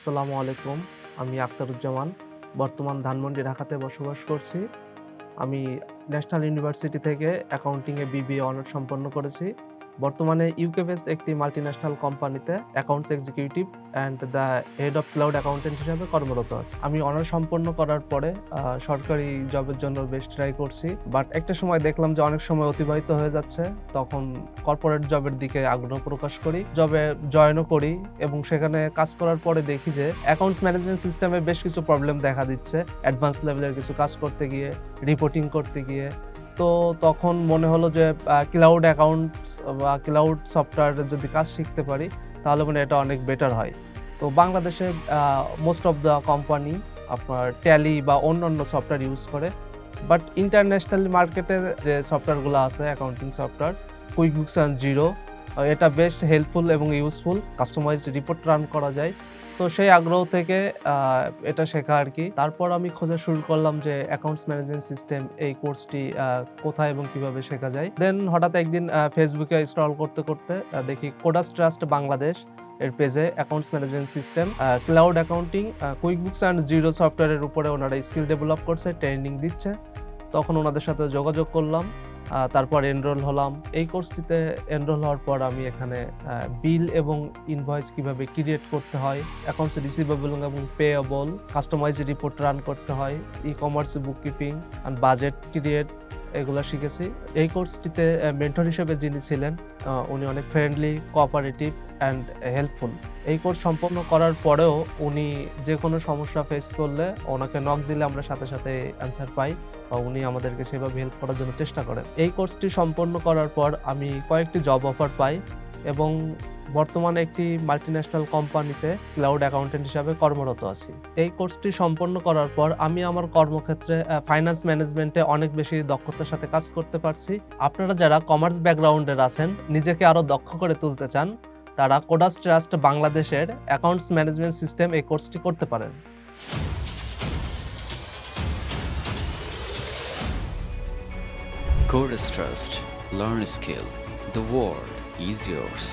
আসসালামু আলাইকুম। আমি আখতারুজ্জামান। বর্তমান ধানমন্ডি ঢাকাতে বসবাস করছি। আমি ন্যাশনাল ইউনিভার্সিটি থেকে অ্যাকাউন্টিংয়ে বিবিএ অনার্স সম্পন্ন করেছি। বর্তমানে ইউকে বেসড একটি মাল্টিন্যাশনাল কোম্পানিতে accounts executive and the head of cloud accountant হিসাবে কর্মরত আছি। আমি অনার্স সম্পন্ন করার পরে সরকারি জবের জন্য বেশ ট্রাই করছি। বাট একটা সময় দেখলাম যে অনেক সময় অতিবাহিত হয়ে যাচ্ছে। তখন কর্পোরেট জবের দিকে আগ্রহ প্রকাশ করি জবে জয়েনও করি এবং সেখানে কাজ করার পরে দেখি যে অ্যাকাউন্টস ম্যানেজমেন্ট সিস্টেমে বেশ কিছু প্রবলেম দেখা দিচ্ছে। অ্যাডভান্স লেভেলের কিছু কাজ করতে গিয়ে রিপোর্টিং করতে গিয়ে। তো তখন মনে হলো যে ক্লাউড অ্যাকাউন্টস বা ক্লাউড সফটওয়্যারের যদি কাজ শিখতে পারি, তাহলে মানে এটা অনেক বেটার হয়। তো বাংলাদেশে মোস্ট অফ দ্য কোম্পানি আপনার ট্যালি বা অন্য অন্য সফটওয়্যার ইউজ করে বাট ইন্টারন্যাশনাল মার্কেটে যে সফটওয়্যারগুলো আছে accounting software QuickBooks and Xero এটা বেস্ট হেল্পফুল এবং ইউজফুল কাস্টমাইজড রিপোর্ট রান করা যায়। তো সেই আগ্রহ থেকে এটা শেখা আর কি। তারপর আমি খোঁজা শুরু করলাম যে অ্যাকাউন্টস ম্যানেজমেন্ট সিস্টেম এই কোর্সটি কোথায় এবং কীভাবে শেখা যায়। দেন হঠাৎ একদিন ফেসবুকে স্ক্রল করতে করতে দেখি কোডাস ট্রাস্ট বাংলাদেশ এর পেজে accounts management system cloud accounting QuickBooks and Xero সফটওয়্যারের উপরে ওনারা স্কিল ডেভেলপ করছে ট্রেনিং দিচ্ছে। তখন ওনাদের সাথে যোগাযোগ করলাম। তারপর এনরোল হলাম। এই কোর্সটিতে এনরোল হওয়ার পর আমি এখানে বিল এবং ইনভয়েস কীভাবে ক্রিয়েট করতে হয় অ্যাকাউন্টস রিসিভেবল এবং পেয়েবল কাস্টমাইজ রিপোর্ট রান করতে হয় e commerce bookkeeping budget create এগুলো শিখেছি। এই কোর্সটিতে মেন্টর হিসেবে যিনি ছিলেন উনি অনেক ফ্রেন্ডলি কোঅপারেটিভ অ্যান্ড হেল্পফুল এই কোর্স সম্পন্ন করার পরেও উনি যে কোনো সমস্যা ফেস করলে ওনাকে নক দিলে আমরা সাথে সাথে অ্যান্সার পাই বা উনি আমাদেরকে সেভাবে হেল্প করার জন্য চেষ্টা করেন। এই কোর্সটি সম্পন্ন করার পর আমি কয়েকটি জব অফার পাই এবং বর্তমানে একটি মাল্টিন্যাশনাল কোম্পানিতে ক্লাউড অ্যাকাউন্টেন্ট হিসাবে কর্মরত আছি এই কোর্সটি সম্পন্ন করার পর আমি আমার কর্মক্ষেত্রে ফাইন্যান্স ম্যানেজমেন্টে অনেক বেশি দক্ষতার সাথে কাজ করতে পারছি আপনারা যারা কমার্স ব্যাকগ্রাউন্ডের আছেন, নিজেকে আরও দক্ষ করে তুলতে চান, তারা কোডাস ট্রাস্ট বাংলাদেশের অ্যাকাউন্টস ম্যানেজমেন্ট সিস্টেম এই কোর্সটি করতে পারেন Chorus Trust. Learn skill. The world is yours.